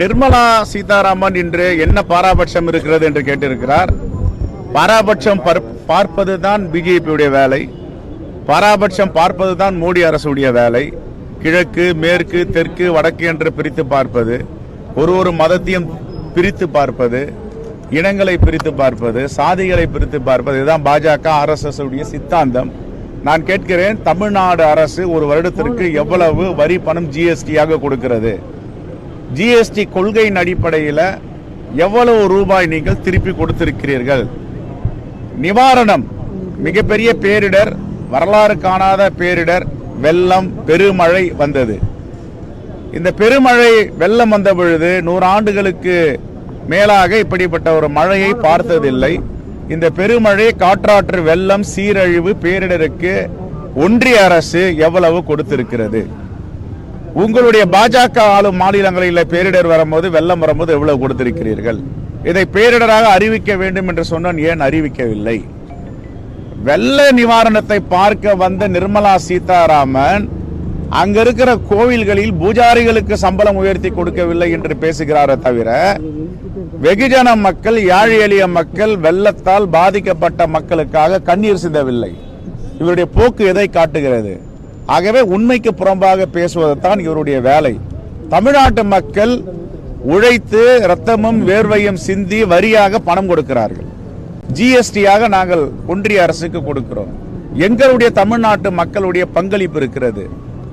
நிர்மலா சீதாராமன் இன்று என்ன பாராபட்சம் இருக்கிறது என்று கேட்டிருக்கிறார். பாராபட்சம் பார்ப்பது தான் பிஜேபியுடைய வேலை. பாராபட்சம் பார்ப்பது தான் மோடி அரசுடைய வேலை. கிழக்கு மேற்கு தெற்கு வடக்கு என்று பிரித்து பார்ப்பது ஒரு ஒரு மதத்தையும் பிரித்து பார்ப்பது இனங்களை பிரித்து பார்ப்பது சாதிகளை பிரித்து பார்ப்பது இதுதான் பாஜக ஆர்எஸ்எஸ் உடைய சித்தாந்தம். நான் கேட்கிறேன் தமிழ்நாடு அரசு ஒரு வருடத்திற்கு எவ்வளவு வரி பணம் ஜிஎஸ்டியாக கொடுக்கிறது? ஜிஎஸ்டி கொள்கையின் அடிப்படையில் எவ்வளவு ரூபாய் நீங்கள் திருப்பி கொடுத்திருக்கிறீர்கள்? நிவாரணம் மிகப்பெரிய பேரிடர் வரலாறு காணாத பேரிடர் வெள்ளம் பெருமழை வந்தது. இந்த பெருமழை வெள்ளம் வந்த பொழுது நூறு ஆண்டுகளுக்கு மேலாக இப்படிப்பட்ட ஒரு மழையை பார்த்ததில்லை. இந்த பெருமழை காற்றாற்று வெள்ளம் சீரழிவு பேரிடருக்கு ஒன்றிய அரசு எவ்வளவு கொடுத்திருக்கிறது? உங்களுடைய பாஜக ஆளும் மாநிலங்களில் பேரிடர் வரும்போது வெள்ளம் வரும்போது எவ்வளவு கொடுத்திருக்கிறீர்கள்? இதை பேரிடராக அறிவிக்க வேண்டும் என்று சொன்னால் ஏன் அறிவிக்கவில்லை? வெள்ள நிவாரணத்தை பார்க்க வந்த நிர்மலா சீதாராமன் அங்க இருக்கிற கோவில்களில் பூஜாரிகளுக்கு சம்பளம் உயர்த்தி கொடுக்கவில்லை என்று பேசுகிறாரே தவிர வெகுஜன மக்கள் யாழ் எளிய மக்கள் வெள்ளத்தால் பாதிக்கப்பட்ட மக்களுக்காக கண்ணீர் சிந்தவில்லை. இவருடைய போக்கு எதை காட்டுகிறது? ஆகவே உண்மைக்கு புறம்பாக பேசுவதுதான் இவருடைய வேலை. தமிழ்நாட்டு மக்கள் உழைத்து ரத்தமும் வேர்வையும் சிந்தி வரியாக பணம் கொடுக்கிறார்கள். ஜிஎஸ்டியாக நாங்கள் ஒன்றிய அரசுக்கு கொடுக்கிறோம். எங்களுடைய தமிழ்நாட்டு மக்களுடைய பங்களிப்பு இருக்கிறது.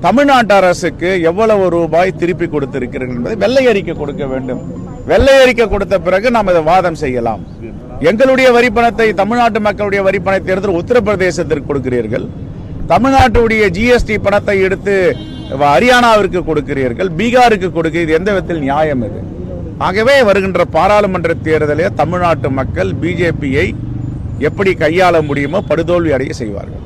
தமிழ்நாட்டு அரசுக்கு எவ்வளவு ரூபாய் திருப்பி கொடுத்திருக்கிறீர்கள் என்பதை வெள்ளை அறிக்கை கொடுக்க வேண்டும். வெள்ளை அறிக்கை கொடுத்த பிறகு நாம் இதை வாதம் செய்யலாம். எங்களுடைய வரிப்பணத்தை தமிழ்நாட்டு மக்களுடைய வரிப்பணத்தை எடுத்து உத்தரப்பிரதேசத்திற்கு கொடுக்கிறீர்கள். தமிழ்நாட்டுடைய ஜிஎஸ்டி பணத்தை எடுத்து ஹரியானாவிற்கு கொடுக்கிறீர்கள் பீகாருக்கு கொடுக்க இது எந்த விதத்தில் நியாயம் இது? ஆகவே வருகின்ற பாராளுமன்ற தேர்தலில் தமிழ்நாட்டு மக்கள் பிஜேபியை எப்படி கையாள முடியுமோ படுதோல்வி அடைய செய்வார்கள்.